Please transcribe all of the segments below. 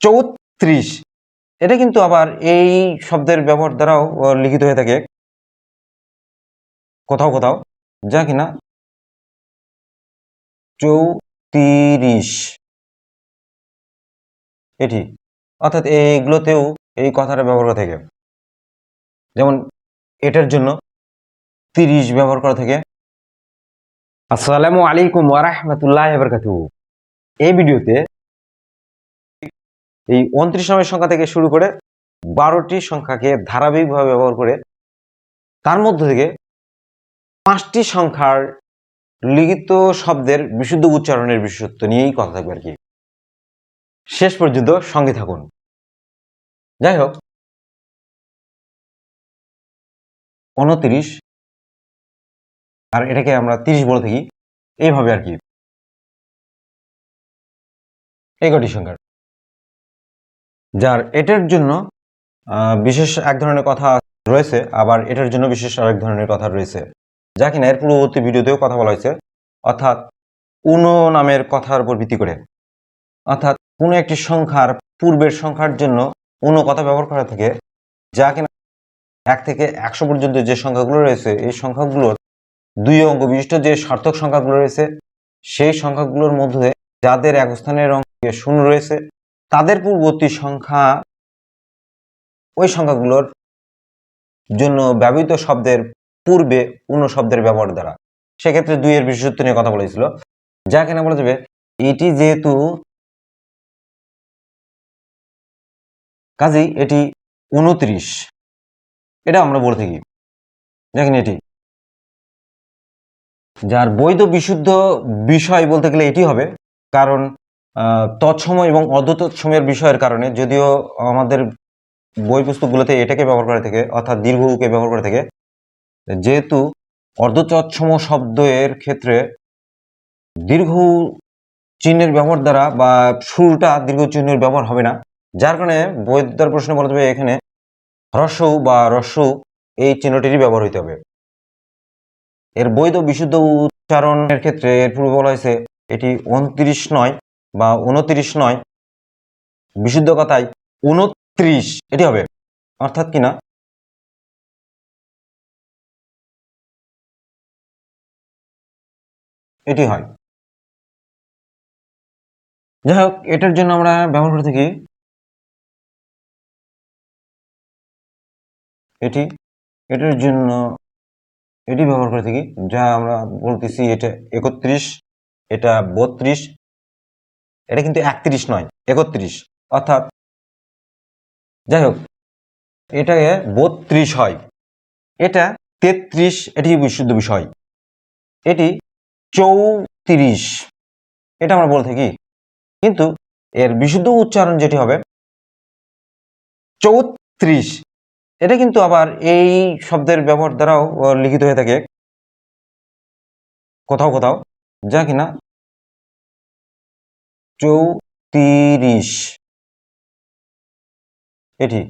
চৌত্রিশ। এটা কিন্তু আবার এই শব্দের ব্যবহার দ্বারাও লিখিত হয়ে থাকে। কোথাও কোথাও। যা কিনা। চৌত্রিশ। এটি অর্থাৎ এইগুলোতেও এই কথাটা ব্যবহার করা থাকে। যেমন, এটার জন্য তিরিশ ব্যবহার করা থাকে। আসসালামু আলাইকুম ওয়ারাহমাতুল্লাহ বরকাতু এই ভিডিওতে এই উনত্রিশ নম্বর সংখ্যা থেকে শুরু করে বারোটি সংখ্যাকে ধারাবাহিকভাবে ব্যবহার করে তার মধ্য থেকে পাঁচটি সংখ্যার লিখিত শব্দের বিশুদ্ধ উচ্চারণের বিশেষত্ব নিয়েই কথা থাকবে আর কি। শেষ পর্যন্ত সঙ্গে থাকুন। যাই হোক। উনত্রিশ। আর এটাকে আমরা তিরিশ বলে থাকি। এইভাবে আর কি। এই কটি সংখ্যার? যার এটার জন্য বিশেষ এক ধরনের কথা রয়েছে, আবার এটার জন্য বিশেষ আরেক ধরনের কথা রয়েছে। যা কিনা এর পূর্ববর্তী ভিডিওতেও কথা বলা হয়েছে। অর্থাৎ উনো নামের কথার উপর ভিত্তি করে। অর্থাৎ কোনো একটি সংখ্যার পূর্বের সংখ্যার জন্য উনো কথা ব্যবহার করা থাকে, যা কিনা এক থেকে একশো পর্যন্ত যে সংখ্যাগুলো রয়েছে, এই সংখ্যাগুলোর দুই অঙ্ক বিশিষ্ট যে সার্থক সংখ্যাগুলো রয়েছে, সেই সংখ্যাগুলোর মধ্যে যাদের এক স্থানের অঙ্কে শূন্য রয়েছে তাদের পূর্ববর্তী সংখ্যা, ওই সংখ্যাগুলোর জন্য ব্যবহৃত শব্দের পূর্বে অন্য শব্দের ব্যবহার দ্বারা। সেক্ষেত্রে দুইয়ের বিশেষত্ব নিয়ে কথা বলেছিল। যা কিনা বলা যাবে, এটি যেহেতু কাজেই এটি উনত্রিশ। এটা আমরা বলে থাকি। দেখেন এটি। যার বৈধ বিশুদ্ধ বিষয় বলতে গেলে এটি হবে, কারণ আহ, তৎসময় এবং অর্ধতৎসময়ের বিষয়ের কারণে যদিও আমাদের বই পুস্তকগুলোতে এটাকে ব্যবহার করে থাকে অর্থাৎ দীর্ঘকে ব্যবহার করে থাকে যেহেতু অর্ধতৎসম শব্দের ক্ষেত্রে দীর্ঘ চিহ্নের ব্যবহার দ্বারা বা শুরুটা দীর্ঘ চিহ্নের ব্যবহার হবে না যার কারণে বৈদ্যার প্রশ্নে বলা যাবে এখানে হ্রস্ব বা রস্য এই চিহ্নটিরই ব্যবহার হইতে হবে। এর বৈধ বিশুদ্ধ উচ্চারণের ক্ষেত্রে এর পূর্বে বলা হয়েছে এটি উনত্রিশ নয় বা উনত্রিশ নয়, বিশুদ্ধ কথায় উনত্রিশ, এটি হবে, অর্থাৎ কিনা এটি হয়। যাই হোক, এটার জন্য আমরা ব্যবহার করে থাকি, এটি, এটার জন্য এটি ব্যবহার করে থাকি, যা আমরা বলতেছি এটা একত্রিশ, এটা বত্রিশ এটা কিন্তু একত্রিশ নয়, একত্রিশ। অর্থাৎ যাই হোক, এটাকে বত্রিশ হয়। এটা তেত্রিশ, এটি বিশুদ্ধ বিষয়? এটি চৌত্রিশ। এটা আমরা বলে থাকি। কিন্তু এর বিশুদ্ধ উচ্চারণ যেটি হবে, চৌত্রিশ। এটা কিন্তু আবার এই শব্দের ব্যবহার দ্বারাও লিখিত হয়ে থাকে। কোথাও কোথাও, যা কিনা চৌত্রিশ। এটি।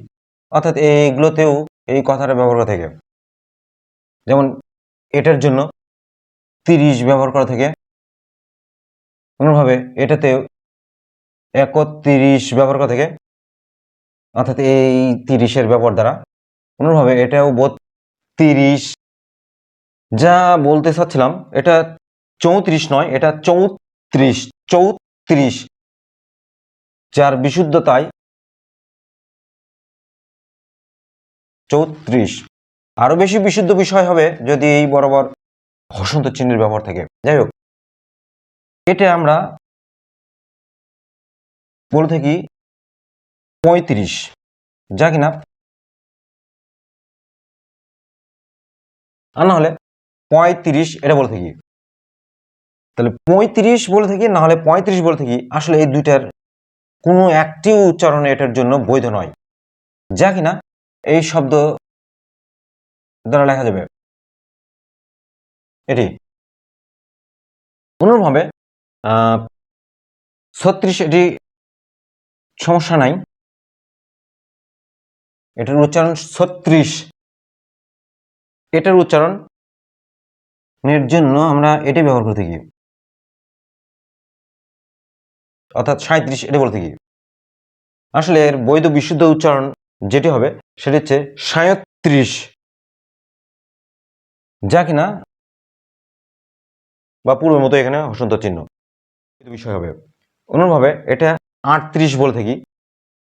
অর্থাৎ এইগুলোতেও এই কথাটা ব্যবহার করা থাকে। যেমন এটার জন্য তিরিশ ব্যবহার করা থাকে। অন্যভাবে এটাতেও একত্রিশ ব্যবহার করা থাকে। অর্থাৎ এই তিরিশের ব্যবহার দ্বারা। অন্যভাবে এটাও বত্রিশ। যা বলতে চাচ্ছিলাম, এটা চৌত্রিশ নয়, এটা চৌত্রিশ চৌত্রিশ যার বিশুদ্ধতায় চৌত্রিশ। আরও বেশি বিশুদ্ধ বিষয় হবে যদি এই বরাবর হসন্ত চিহ্নের ব্যবহার থাকে। যাই হোক এটা আমরা বলে থাকি পঁয়ত্রিশ। যা কিনা আর না হলে পঁয়ত্রিশ এটা বলে থাকি। তাহলে পঁয়ত্রিশ বলে থাকি, না হলে পঁয়ত্রিশ বলে থাকি, আসলে এই দুইটার কোনো একটি উচ্চারণ এটার জন্য বৈধ নয়। যা কিনা এই শব্দ দ্বারা লেখা যাবে। এটি অনুরূপভাবে ছত্রিশ এটি সমস্যা নাই। এটার উচ্চারণ ছত্রিশ। এটার উচ্চারণ এর জন্য আমরা এটি ব্যবহার করে থাকি। অর্থাৎ সাঁত্রিশ এটা বলতে থাকি আসলে এর বৈধ বিশুদ্ধ উচ্চারণ যেটি হবে, সেটি হচ্ছে সাঁত্রিশ যা কিনা বা পূর্বের মতো এখানে হসন্ত চিহ্ন। বিষয় হবে। অনুরূপভাবে এটা আটত্রিশ বলে থাকি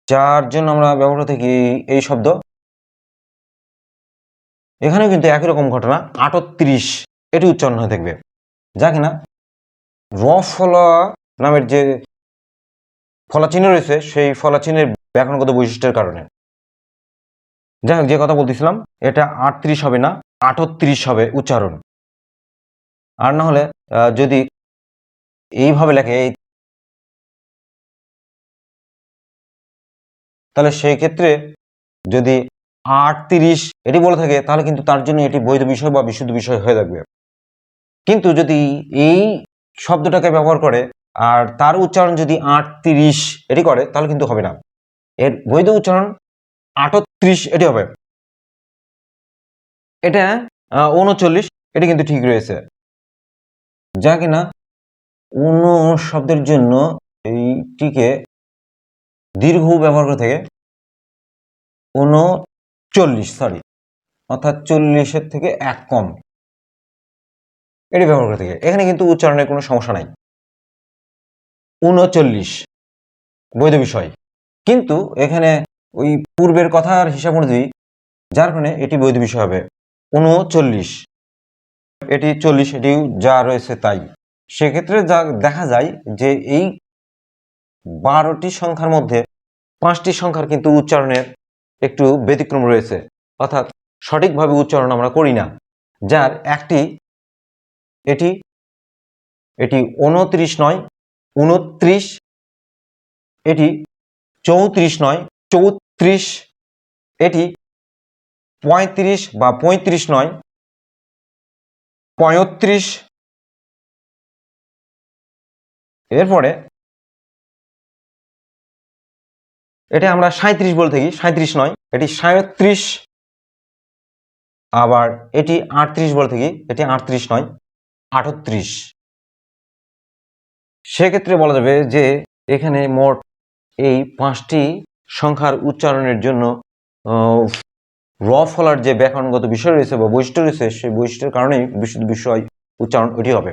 যার জন্য আমরা ব্যবহার থাকি এই শব্দ। এখানেও কিন্তু একই রকম ঘটনা, আটত্রিশ, এটি উচ্চারণ হয়ে থাকবে। যা কিনা রফলা নামের যে ফলাচিহ্ন রয়েছে, সেই ফলাচিহ্নের ব্যাকরণগত বৈশিষ্ট্যের কারণে। যাই হোক, যে কথা বলতেছিলাম, এটা আটত্রিশ হবে না, আটত্রিশ হবে উচ্চারণ। আর না হলে যদি এইভাবে লেখে, এই তাহলে সেই ক্ষেত্রে যদি আটত্রিশ এটি বলে থাকে, তাহলে কিন্তু তার জন্য এটি বৈধ বিষয় বা বিশুদ্ধ বিষয় হয়ে থাকবে। কিন্তু যদি এই শব্দটাকে ব্যবহার করে আর তার উচ্চারণ যদি আটত্রিশ এটি করে, তাহলে কিন্তু হবে না। এর বৈধ উচ্চারণ আটত্রিশ, এটি হবে। এটা উনচল্লিশ এটি কিন্তু ঠিক রয়েছে। যা কিনা উন শব্দের জন্য এইটিকে দীর্ঘ ব্যবহার করে থাকে। উনচল্লিশ সরি অর্থাৎ চল্লিশের থেকে এক কম। এটি ব্যবহার করে থাকে। এখানে কিন্তু উচ্চারণের কোনো সমস্যা নাই। উনচল্লিশ বৈধ বিষয়। কিন্তু এখানে ওই পূর্বের কথার হিসাব অনুযায়ী যার কারণে এটি বৈধ বিষয় হবে। উনচল্লিশ এটি চল্লিশ এটি যা রয়েছে তাই। সেক্ষেত্রে যা দেখা যায় যে এই বারোটি সংখ্যার মধ্যে পাঁচটি সংখ্যার কিন্তু উচ্চারণের একটু ব্যতিক্রম রয়েছে। অর্থাৎ সঠিকভাবে উচ্চারণ আমরা করি না। যার একটি, এটি এটি উনত্রিশ নয় উনত্রিশ, এটি চৌত্রিশ নয়, চৌত্রিশ, এটি পঁয়ত্রিশ বা পঁয়ত্রিশ নয়, পঁয়ত্রিশ। এরপরে এটা আমরা সাঁত্রিশ বলে থাকি সাঁত্রিশ নয়, এটি সাঁত্রিশ আবার এটি আটত্রিশ বলে থাকি, এটি আটত্রিশ নয়, আটত্রিশ। সেক্ষেত্রে বলা যাবে যে এখানে মোট এই পাঁচটি সংখ্যার উচ্চারণের জন্য র ফলার যে ব্যাকরণগত বিষয় রয়েছে বা বৈশিষ্ট্য রয়েছে, সেই বৈশিষ্ট্যের কারণেই বিশুদ্ধ বিষয় উচ্চারণ ওটি হবে।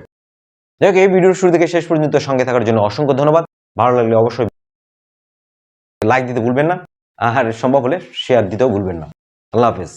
যাই এই ভিডিওর শুরু থেকে শেষ পর্যন্ত সঙ্গে থাকার জন্য অসংখ্য ধন্যবাদ। ভালো লাগলে অবশ্যই লাইক দিতে ভুলবেন না, আর সম্ভব হলে শেয়ার দিতেও ভুলবেন না। আল্লাহ হাফেজ।